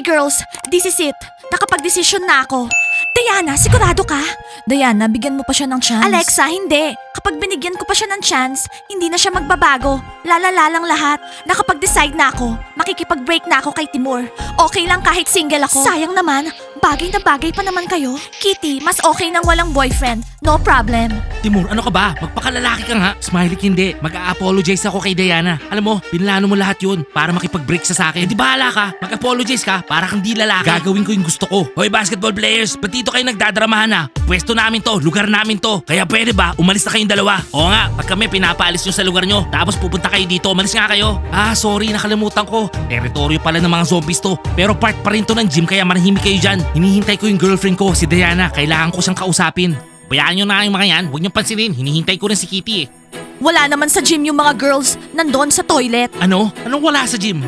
Okay girls, this is it. Nakapag-desisyon na ako. Diana, sigurado ka? Diana, bigyan mo pa siya ng chance. Alexa, hindi. Kapag binigyan ko pa siya ng chance, hindi na siya magbabago. Lalala lang lahat. Nakapag-decide na ako. Makikipag-break na ako kay Timur. Okay lang kahit single ako. Sayang naman, bagay na bagay pa naman kayo. Kitty, mas okay nang walang boyfriend. No problem. Timur, ano ka ba? Magpakalalaki ka nga. Smiley hindi. Mag-a-apologize ako kay Diana. Alam mo, pinlano mo lahat yun para makipag-break sa akin. Eh, di bahala ka. Mag-apologize ka para kang di lalaki. Gagawin ko yung gusto ko. Hoy basketball players, ba't dito kayo nagdadramahan ha? Pwesto namin to, lugar namin to. Kaya pwede ba, umalis na kayong dalawa? Oo nga, pag kami pinapaalis nyo sa lugar nyo, tapos pupunta kayo dito, umalis nga kayo. Ah, sorry, nakalimutan ko. Teritoryo pala ng mga zombies to. Pero part pa rin to ng gym kaya manahimik kayo dyan. Hinihintay ko yung girlfriend ko, si Diana. Kailangan ko siyang kausapin. Bayaan nyo na yung mga yan, huwag nyo pansinin. Hinihintay ko rin si Kitty eh. Wala naman sa gym yung mga girls nandun sa toilet. Ano? Anong wala sa gym?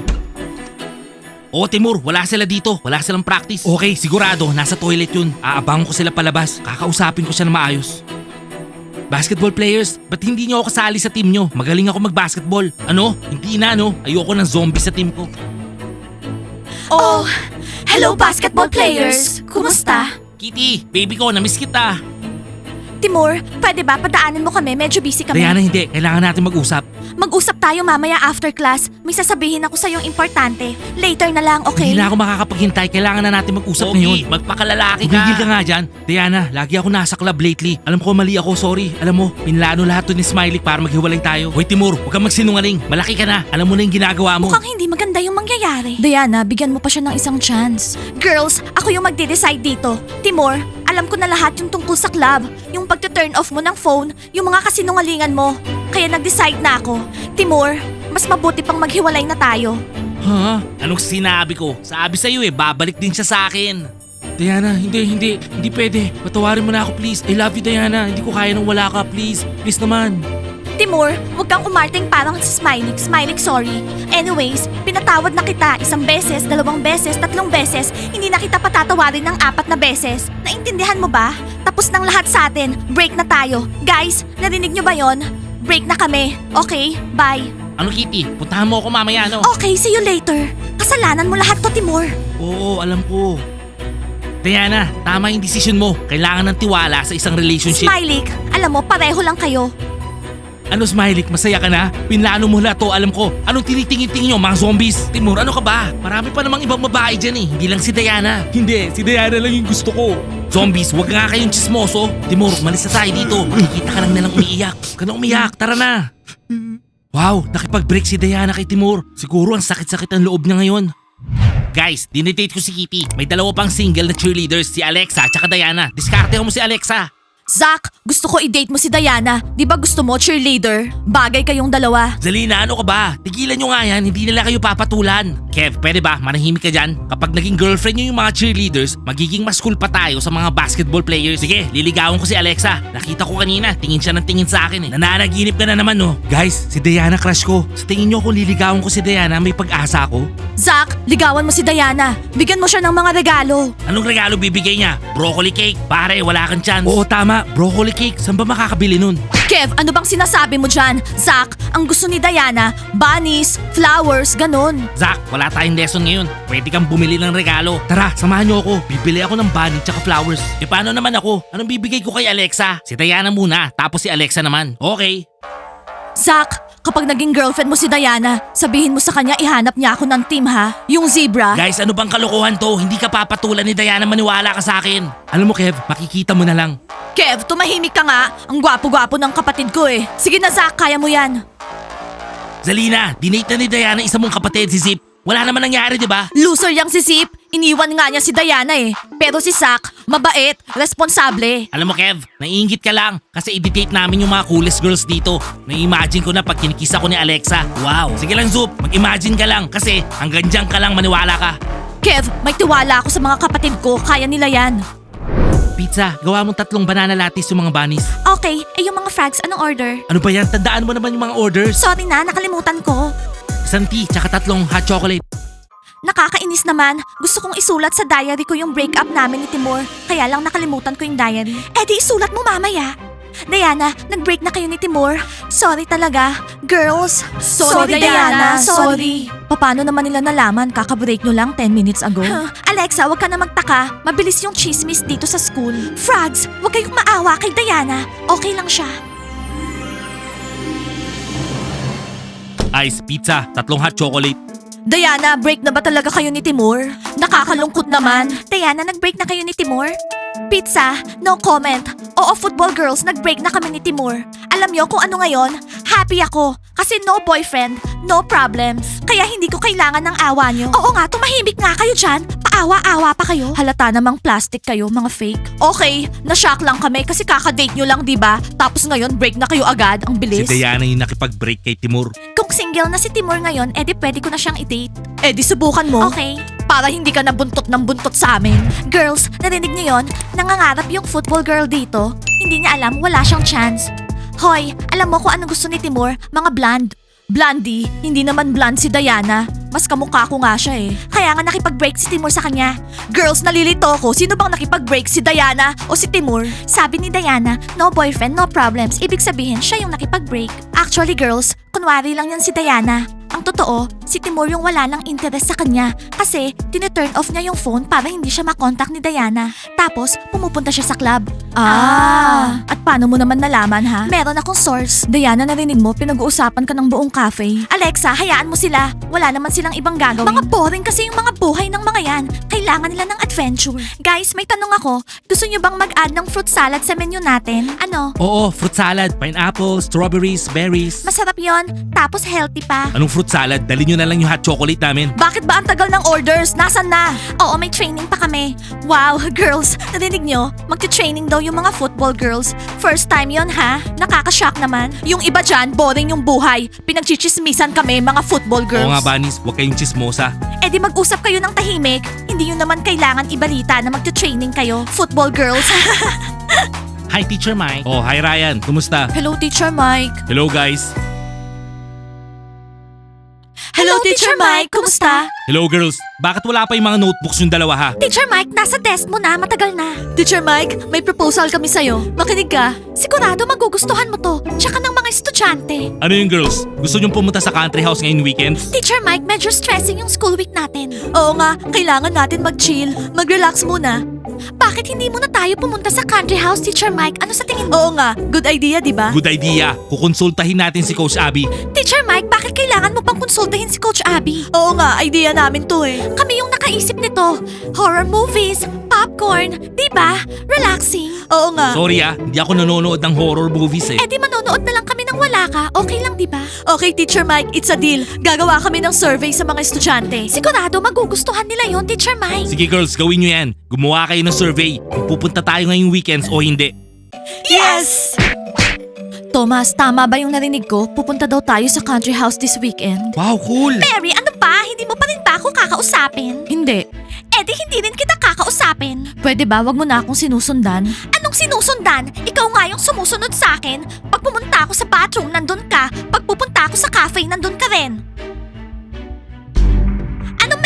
Oo, Timur, wala sila dito. Wala silang practice. Okay, sigurado, nasa toilet yun. Aabangan ko sila palabas. Kakausapin ko siya na maayos. Basketball players, ba't hindi niyo ako kasali sa team nyo? Magaling ako mag-basketball. Ano? Hindi na, no? Ayoko ng zombie sa team ko. Oh, hello basketball players! Kumusta? Kitty, baby ko, namiss kita. Timur, pwede ba padaanin mo kami? Medyo busy kami. Diana, hindi. Kailangan natin mag-usap. Mag-usap tayo mamaya after class. May sasabihin ako sa'yong importante. Later na lang, okay? Hindi na ako makakapaghintay. Kailangan na natin mag-usap Pogi, ngayon. magpakalalaki ka. Tumigil ka nga dyan. Diana, lagi ako nasa club lately. Alam ko mali ako, sorry. Alam mo, pinlano lahat to ni Smiley para maghiwalay tayo. Hoy Timur, huwag kang magsinungaling. Malaki ka na. Alam mo na yung ginagawa mo. Mukhang hindi maganda yung mangyayari. Diana, bigyan mo pa siya ng isang chance. Girls, ako yung magde-decide dito. Timur, alam ko na lahat yung tungkol sa club. Yung pagte-turn off mo ng phone, yung mga kasinungalingan mo. Kaya nag-decide na ako. Timur, mas mabuti pang maghiwalay na tayo. Ha? Anong sinabi ko? Sabi sa'yo eh, babalik din siya sa akin. Diana, hindi, hindi. Hindi pwede. Patawarin mo na ako please. I love you Diana. Hindi ko kaya nang wala ka please. Please naman. Timur, huwag kang umarting parang si Smiley. Smiley, sorry. Anyways, pinatawad na kita isang beses, dalawang beses, tatlong beses. Hindi na kita patatawarin ng apat na beses. Naintindihan mo ba? Tapos ng lahat sa atin. Break na tayo. Guys, narinig nyo ba yon? Break na kami. Okay? Bye. Ano Kitty? Puntahan mo ako mamaya no? Okay, see you later. Kasalanan mo lahat to, Timur. Oo, alam ko. Diana, tama yung decision mo. Kailangan ng tiwala sa isang relationship. Smiley, alam mo, pareho lang kayo. Ano Smiley, masaya ka na? Pinlano mo lahat to, alam ko. Anong tinitingin-tingin nyo, mga zombies? Timur, ano ka ba? Marami pa namang ibang babae dyan eh. Hindi lang si Diana. Hindi, si Diana lang yung gusto ko. Zombies, wag nga kayong chismoso. Timur, malis na tayo dito. Makikita ka lang nalang umiiyak. Huwag na umiyak, tara na. Wow, nakipag-break si Diana kay Timur. Siguro ang sakit-sakit ang loob niya ngayon. Guys, dinedate ko si Kitty. May dalawa pang single na cheerleaders, si Alexa at Diana. Diskarte mo si Alexa. Zach, gusto ko i-date mo si Diana. Di ba gusto mo cheerleader? Bagay kayong dalawa. Zalina, ano ka ba? Tigilan nyo nga yan, hindi nila kayo papatulan. Kev, pwede ba? Manahimik ka dyan. Kapag naging girlfriend nyo yung mga cheerleaders, magiging mas cool pa tayo sa mga basketball players. Sige, liligawan ko si Alexa. Nakita ko kanina, tingin siya ng tingin sa akin eh. Nananaginip ka na naman no. Guys, si Diana crush ko. Sa tingin nyo kung liligawan ko si Diana, may pag-asa ako? Zach, ligawan mo si Diana. Bigyan mo siya ng mga regalo. Anong regalo bibigay niya? Broccoli cake? Pare, wala kang chance. Oo, tama. Broccoli cake. Saan ba makakabili nun? Kev, ano bang sinasabi mo dyan? Zach, ang gusto ni Diana, bunnies, flowers, ganun. Zach, wala tayong lesson ngayon. Pwede kang bumili ng regalo. Tara, samahan niyo ako. Bibili ako ng bunny tsaka flowers. E paano naman ako? Anong bibigay ko kay Alexa? Si Diana muna, tapos si Alexa naman. Okay. Zach, kapag naging girlfriend mo si Diana, sabihin mo sa kanya ihanap niya ako ng team ha. Yung zebra. Guys, ano bang kalokohan to? Hindi ka papatulan ni Diana maniwala ka sa akin. Alam mo Kev, makikita mo na lang. Kev, tumahimik ka nga. Ang gwapo-gwapo ng kapatid ko eh. Sige na Zach, kaya mo yan. Zalina, dinate na ni Diana isa mong kapatid si Zip. Wala naman nangyari, di ba? Loser yang si Zip. Iniwan nga niya si Diana eh. Pero si Zach, mabait, responsable. Alam mo Kev, naiingit ka lang kasi i-date namin yung mga coolest girls dito. Na-imagine ko na pag kinikisa ko ni Alexa. Wow. Sige lang Zup, mag-imagine ka lang kasi hanggang dyan ka lang maniwala ka. Kev, may tiwala ako sa mga kapatid ko. Kaya nila yan. Pizza, gawa mong tatlong banana lattes yung mga bunnies. Okay, eh yung mga frags, anong order? Ano ba yan? Tandaan mo naman yung mga orders. Sorry na, nakalimutan ko. Isang tea, tsaka tatlong hot chocolate. Nakakainis naman. Gusto kong isulat sa diary ko yung breakup namin ni Timur. Kaya lang nakalimutan ko yung diary. Eh di isulat mo mamaya. Diana, nag-break na kayo ni Timur. Sorry talaga. Girls, Sorry, Diana. Sorry. Paano naman nila nalaman? Kaka-break nyo lang 10 minutes ago. Alexa, wag ka na magtaka. Mabilis yung chismis dito sa school. Frogs, wag kayong maawa kay Diana. Okay lang siya. Ice pizza, tatlong hot chocolate. Diana, break na ba talaga kayo ni Timur? Nakakalungkot naman. Diana, nag-break na kayo ni Timur? Pizza, no comment. Oo, football girls, nag-break na kami ni Timur. Alam niyo kung ano ngayon? Happy ako. Kasi no boyfriend, no problems. Kaya hindi ko kailangan ng awa niyo. Oo nga, tumahimik nga kayo dyan. Paawa-awa pa kayo. Halata namang plastic kayo, mga fake. Okay, na-shock lang kami kasi kakadate nyo lang, di ba? Tapos ngayon, break na kayo agad. Ang Si bilis. Diana yung nakipag-break kay Timur. Kung single na si Timur ngayon, edi pwede ko na siyang i-date. Edi subukan mo. Okay. Para hindi ka nabuntot ng buntot sa amin. Girls, narinig niyo yon? Nangangarap yung football girl dito. Hindi niya alam, wala siyang chance. Hoy, alam mo kung anong gusto ni Timur? Mga blonde. Blondie, hindi naman blonde si Diana. Mas kamukha ko nga siya eh. Kaya nga nakipag-break si Timur sa kanya. Girls, nalilito ko. Sino bang nakipag-break? Si Diana o si Timur? Sabi ni Diana, no boyfriend, no problems. Ibig sabihin, siya yung nakipag-break. Actually, girls, kunwari lang yan si Diana. Ang totoo, si Timur yung wala ng interest sa kanya kasi tine-turn off niya yung phone para hindi siya makontak ni Diana. Tapos, pumupunta siya sa club. Ah! At paano mo naman nalaman ha? Meron akong source. Diana, narinig mo, pinag-uusapan ka ng buong cafe. Alexa, hayaan mo sila. Wala naman silang ibang gagawin. Mga boring kasi yung mga buhay ng mga yan. Kailangan nila ng adventure. Guys, may tanong ako. Gusto niyo bang mag-add ng fruit salad sa menu natin? Ano? Oo, fruit salad, pineapple, strawberries, berries. Masarap yon, tapos healthy pa. Anong fruit salad? Dali nyo na lang yung hot chocolate namin. Bakit ba ang tagal ng orders? Nasaan na? Oo, may training pa kami. Wow, girls, narinig nyo? Magti-training daw yung mga football girls. First time yon ha? Nakaka-shock naman. Yung iba dyan, boring yung buhay. Pinagchichismisan kami, mga football girls. Oo nga, Banis, huwag kayong chismosa. Eh di mag-usap kayo ng tahimik. Hindi yun naman kailangan ibalita na magti-training kayo. Football girls. Hi, Teacher Mike. Oh, hi Ryan. Kumusta? Hello, Teacher Mike. Hello, guys. Hello, Teacher Mike. Kumusta? Hello, girls. Bakit wala pa yung mga notebooks yung dalawa, ha? Teacher Mike, nasa desk mo na, matagal na. Teacher Mike, may proposal kami sa'yo. Makinig ka. Sigurado magugustuhan mo to, tsaka ng mga estudyante. Ano yung girls? Gusto nyong pumunta sa country house ngayong weekends? Teacher Mike, medyo stressing yung school week natin. Oo nga, kailangan natin mag-chill, mag-relax muna. Bakit hindi muna tayo pumunta sa country house, Teacher Mike? Ano sa tingin mo? Oo nga, good idea, di ba? Good idea. Kukonsultahin natin si Coach Abby. Teacher Mike, bakit kailangan mo pang konsultahin si Coach Abby? Oo nga, idea namin to eh. Kami yung nakaisip nito. Horror movies, popcorn, di ba? Relaxing. Oo nga. Sorry ah, hindi ako nanonood ng horror movies eh. Eh di manonood na lang kami ng wala ka. Okay lang, di ba? Okay, Teacher Mike, it's a deal. Gagawa kami ng survey sa mga estudyante. Sigurado magugustuhan nila yon, Teacher Mike. Sige girls, gawin nyo yan. Gumawa kayo ng survey. Kung pupunta tayo ngayong weekends o hindi. Yes! Thomas, tama ba yung narinig ko? Pupunta daw tayo sa country house this weekend. Wow, cool! Mary, ano ba? Hindi mo pa rin ba ako kakausapin? Hindi. Eh di hindi rin kita kakausapin. Pwede ba wag mo na akong sinusundan? Anong sinusundan? Ikaw nga yung sumusunod sa akin. Pag pumunta ako sa bathroom, nandun ka. Pag pupunta ako sa cafe, nandun ka rin.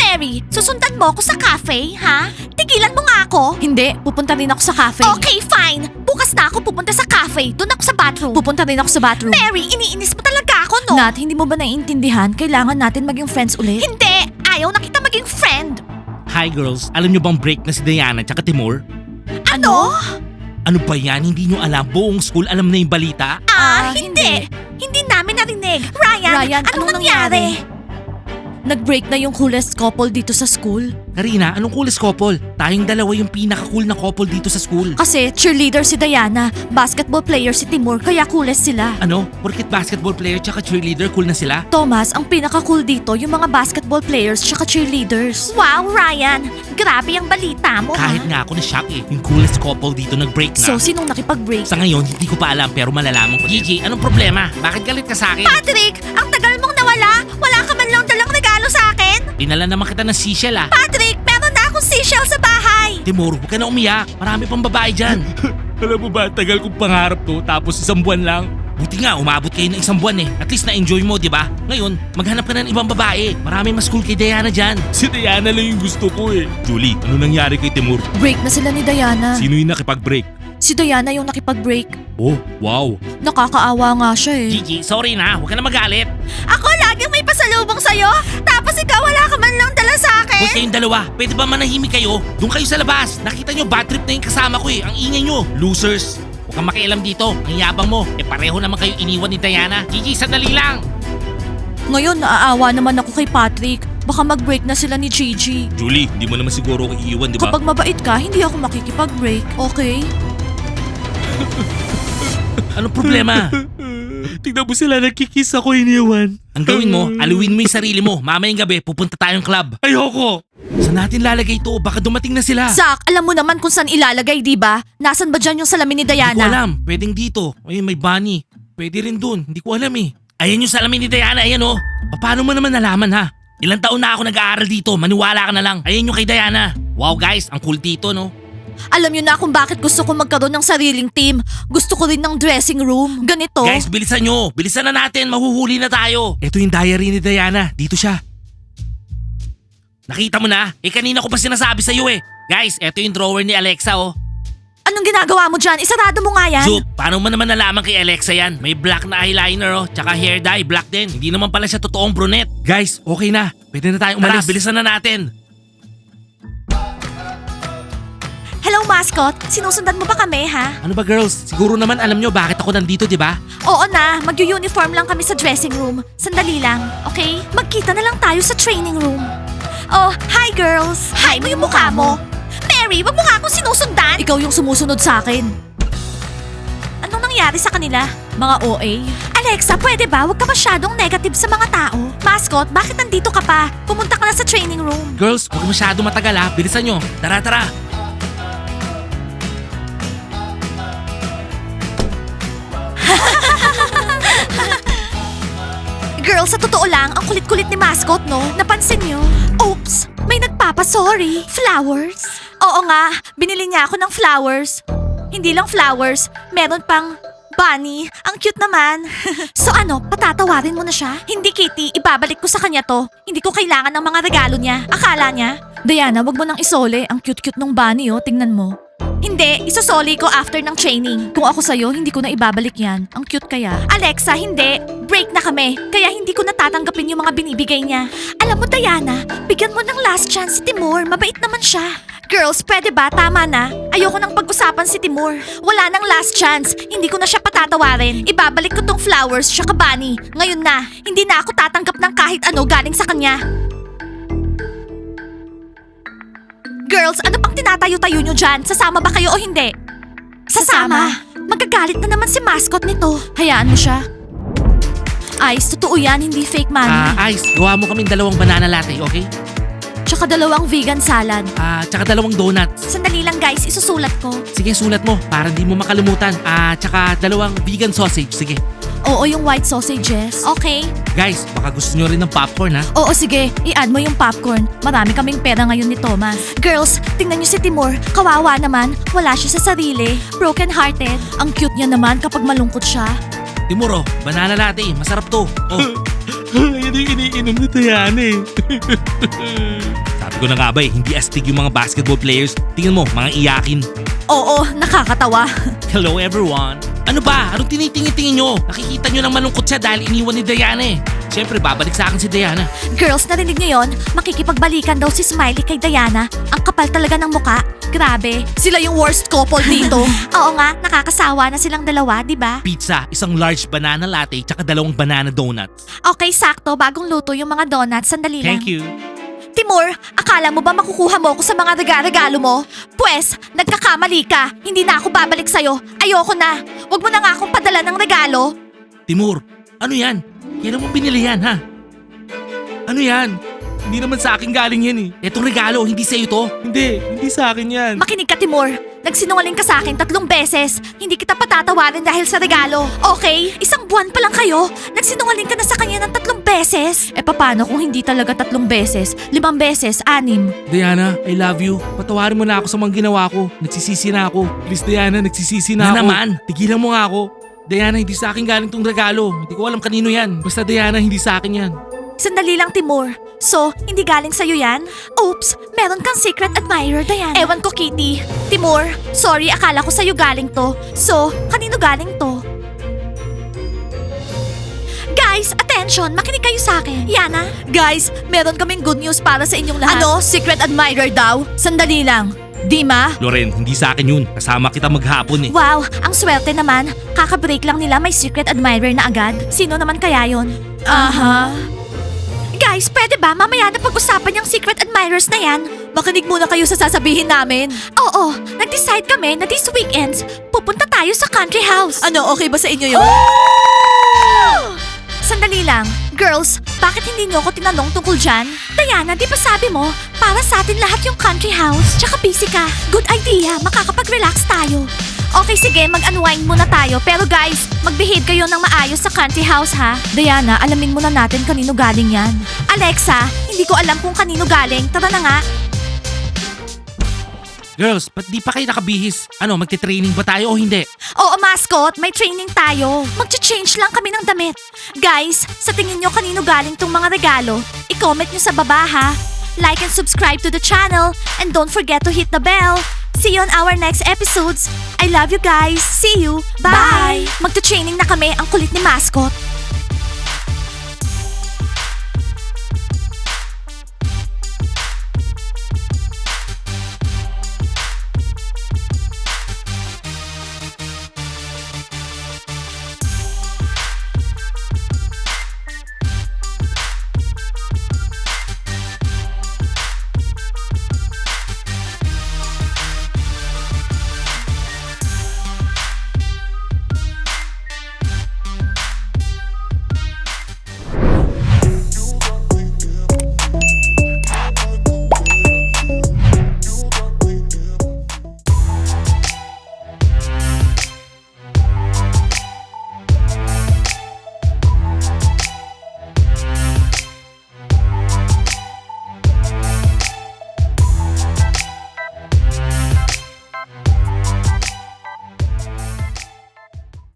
Mary? Susundan mo ako sa cafe, ha? Tigilan mo nga ako. Hindi, pupunta rin ako sa cafe. Okay, fine. Bukas na ako pupunta sa cafe. Doon ako sa bathroom. Pupunta rin ako sa bathroom. Mary, iniinis mo talaga ako, no? Nat, hindi mo ba naiintindihan? Kailangan natin maging friends ulit. Hindi! Ayaw na kita maging friend. Hi girls, alam nyo bang break na si Diana at Timur? Ano? Ano ba yan? Hindi nyo alam? Buong school alam na yung balita? Ah, hindi. hindi. namin narinig. Ryan, Ryan, anong, anong nangyari? Nag-break na yung coolest couple dito sa school. Karina, anong coolest couple? Tayong dalawa yung pinaka-cool na couple dito sa school. Kasi cheerleader si Diana, basketball player si Timur, kaya coolest sila. Ano? Porkit basketball player tsaka cheerleader, cool na sila? Thomas, ang pinaka-cool dito yung mga basketball players tsaka cheerleaders. Wow, Ryan. Grabe ang balita mo, Kahit ha? nga ako na-shock eh. Yung coolest couple dito nag-break na. So, sinong nakipag-break? sa ngayon, hindi ko pa alam pero malalaman ko. Gigi, anong problema? Bakit galit ka sa akin? Patrick, ang tagal Dinala naman kita ng seashell ah. Patrick, meron na akong seashell sa bahay. Timur, huwag ka na umiyak. Marami pang babae dyan. Alam mo ba, tagal kong pangarap to tapos isang buwan lang. Buti nga, umabot kayo ng isang buwan eh. At least na-enjoy mo, di ba? Ngayon, maghanap ka na ng ibang babae. Marami mas cool kay Diana dyan. Si Diana lang yung gusto ko eh. Julie, ano nangyari kay Timur? Break na sila ni Diana. Sino yung nakipag-break? Si Diana yung nakipag-break. Oh, wow. Nakakaawa nga siya eh. Gigi, sorry na. Huwag ka na magalit. Ako laging may pasalubong sa'yo, ikaw wala ka man lang dala sa Huwag akin. kayong dalawa. Pwede ba manahimik kayo? Doon kayo sa labas. Nakita nyo, bad trip na yung kasama ko eh. Ang ingay nyo. Losers. Huwag kang makialam dito. Ang yabang mo. Eh pareho naman kayo iniwan ni Diana. Gigi, sandali lang. Ngayon naaawa naman ako kay Patrick. Baka mag-break na sila ni Gigi. Julie, hindi mo naman siguro ako iiwan, di Kapag mabait ka, hindi ako makikipag-break. Okay? Anong problema? Tignan mo sila, nagkikiss ako iniwan. Ang gawin mo, aluin mo yung sarili mo. Mamayang gabi, pupunta tayong club. Ayoko! Saan natin lalagay ito? Baka dumating na sila. Zach, alam mo naman kung saan ilalagay, di ba? Nasaan ba dyan yung salamin ni Hindi ko Diana? alam. Pwedeng dito. Ayun, may bunny. Pwede rin dun. Hindi ko alam eh. Ayan yung salamin ni Diana. Ayan oh. Paano mo naman nalaman ha? Ilang taon na ako nag-aaral dito. Maniwala ka na lang. Ayan yung kay Diana. Wow guys, ang cool dito no. Alam niyo na kung bakit gusto ko magkaroon ng sariling team. Gusto ko rin ng dressing room. Ganito. Guys, bilisan nyo. Bilisan na natin. Mahuhuli na tayo. Ito yung diary ni Diana. Dito siya. Nakita mo na? Eh kanina ko pa sinasabi sa'yo eh. Guys, ito yung drawer ni Alexa oh. Anong ginagawa mo dyan? Isarado mo nga yan. Zup, paano mo naman nalaman kay Alexa yan? May black na eyeliner oh, tsaka hair dye, black din. Hindi naman pala siya totoong brunette. Guys, okay na. Pwede na tayong umalis. Tara, bilisan na natin. Mascot. Sinusundan mo ba kami, ha? Ano ba girls? Siguro naman alam nyo bakit ako nandito, di ba? Oo na, mag-uniform lang kami sa dressing room. Sandali lang, okay? Magkita na lang tayo sa training room. Oh, hi girls! Hi mo yung mukha mo! Mary, wag mo nga akong sinusundan! Ikaw yung sumusunod sa akin. Anong nangyari sa kanila? Mga OA? Alexa, pwede ba? Huwag ka masyadong negative sa mga tao. Mascot, bakit nandito ka pa? Pumunta ka na sa training room. Girls, huwag masyado matagal ha. Bilisan nyo. Tara, tara. Girls, sa totoo lang, ang kulit-kulit ni mascot, no? Napansin niyo? Oops! May nagpapasorry. Flowers? Oo nga, binili niya ako ng flowers. Hindi lang flowers, meron pang bunny. Ang cute naman. so ano, patatawarin mo na siya? Hindi, Kitty. Ibabalik ko sa kanya to. Hindi ko kailangan ng mga regalo niya. Akala niya. Diana, wag mo nang isole. Ang cute-cute nung bunny, oh. Tingnan mo. Hindi, isosoli ko after ng training. Kung ako sa'yo, hindi ko na ibabalik yan. Ang cute kaya. Alexa, hindi. Break na kami. Kaya hindi ko natatanggapin yung mga binibigay niya. Alam mo, Diana, bigyan mo ng last chance si Timur. Mabait naman siya. Girls, pwede ba? Tama na. Ayoko nang pag-usapan si Timur. Wala nang last chance. Hindi ko na siya patatawarin. Ibabalik ko tong flowers, siya bunny. Ngayon na. Hindi na ako tatanggap ng kahit ano galing sa kanya. Girls, ano pang tinatayo-tayo nyo dyan? Sasama ba kayo o hindi? Sasama. Magagalit na naman si mascot nito. Hayaan mo siya. Ice, totoo yan, hindi fake money. Ah, Ice, gawa mo kaming dalawang banana latte, okay? Tsaka dalawang vegan salad. Ah, tsaka dalawang donuts. Sandali lang guys, isusulat ko. Sige, sulat mo para hindi mo makalimutan. Ah, tsaka dalawang vegan sausage. Sige. Oo, yung white sausages. Okay. Guys, baka gusto nyo rin ng popcorn ha? Oo, sige. I-add mo yung popcorn. Marami kaming pera ngayon ni Thomas. Girls, tingnan niyo si Timur. Kawawa naman. Wala siya sa sarili. Broken hearted. Ang cute niya naman kapag malungkot siya. Timuro, banana latte. Masarap to. Oh, Yan yung iniinom ni Diana eh. sabi ko na nga ba eh, hindi astig yung mga basketball players. Tingnan mo, mga iyakin. Oo, nakakatawa. Hello everyone. Ano ba? Anong tinitingin-tingin nyo? Nakikita nyo nang malungkot siya dahil iniwan ni Diana eh. Siyempre, babalik sa akin si Diana. Girls, narinig niyo yon? Makikipagbalikan daw si Smiley kay Diana. Ang kapal talaga ng muka. Grabe. Sila yung worst couple dito. Oo nga, nakakasawa na silang dalawa, di ba? Pizza, isang large banana latte, tsaka dalawang banana donuts. Okay, sakto. Bagong luto yung mga donuts. Sandali lang. Thank you. Timur, akala mo ba makukuha mo ko sa mga regalo mo? Pwes, nagkakamali ka. Hindi na ako babalik sa'yo. Ayoko na. Huwag mo na nga akong padala ng regalo. Timur, ano yan? Kailan mo binili yan, ha? Ano yan? Hindi naman sa akin galing yan eh. Etong regalo, hindi sa'yo to. Hindi, hindi sa akin yan. Makinig ka, Timur. Nagsinungaling ka sa akin tatlong beses. Hindi kita patatawarin dahil sa regalo. Okay? Isang buwan pa lang kayo. Nagsinungaling ka na sa kanya ng tatlong beses. Eh paano kung hindi talaga tatlong beses? Limang beses? Anim? Diana, I love you. Patawarin mo na ako sa mga ginawa ko. Nagsisisi na ako. Please Diana, nagsisisi na, Na ako. naman? Tigilan mo nga ako. Diana, hindi sa akin galing tong regalo. Hindi ko alam kanino yan. Basta Diana, hindi sa akin yan. Sandali lang, Timur. So, hindi galing sa'yo yan? Oops, meron kang secret admirer, Diana. Ewan ko, Kitty. Timur, sorry, akala ko sa'yo galing to. So, kanino galing to? Attention, makinig kayo sa akin. Yana, Guys, meron kaming good news para sa inyong lahat. Ano? Secret admirer daw? Sandali lang. Dima? Loren, hindi sa akin yun. Kasama kita maghapon eh. wow, ang swerte naman. Kaka-break lang nila may secret admirer na agad. Sino naman kaya yon? Aha. Guys, pwede ba mamaya na pag-usapan yung secret admirers na yan? Makinig muna kayo sa sasabihin namin. Oo, nag-decide kami na this weekends, pupunta tayo sa country house. Ano, okay ba sa inyo yun? Sandali lang. Girls, bakit hindi niyo ako tinanong tungkol dyan? Diana, di ba sabi mo, para sa atin lahat yung country house? Tsaka busy ka. Good idea, makakapag-relax tayo. Okay, sige, mag-unwind muna tayo. Pero guys, mag-behave kayo ng maayos sa country house, ha? Diana, alamin muna natin kanino galing yan. Alexa, hindi ko alam kung kanino galing. Tara na nga. Girls, ba't di pa kayo nakabihis? Ano, magte-training ba tayo o hindi? Oo, mascot, may training tayo. Mag-change lang kami ng damit. Guys, sa tingin nyo kanino galing tong mga regalo, i-comment nyo sa baba ha. Like and subscribe to the channel and don't forget to hit the bell. See you on our next episodes. I love you guys. See you. Bye. Magta-training na kami ang kulit ni mascot.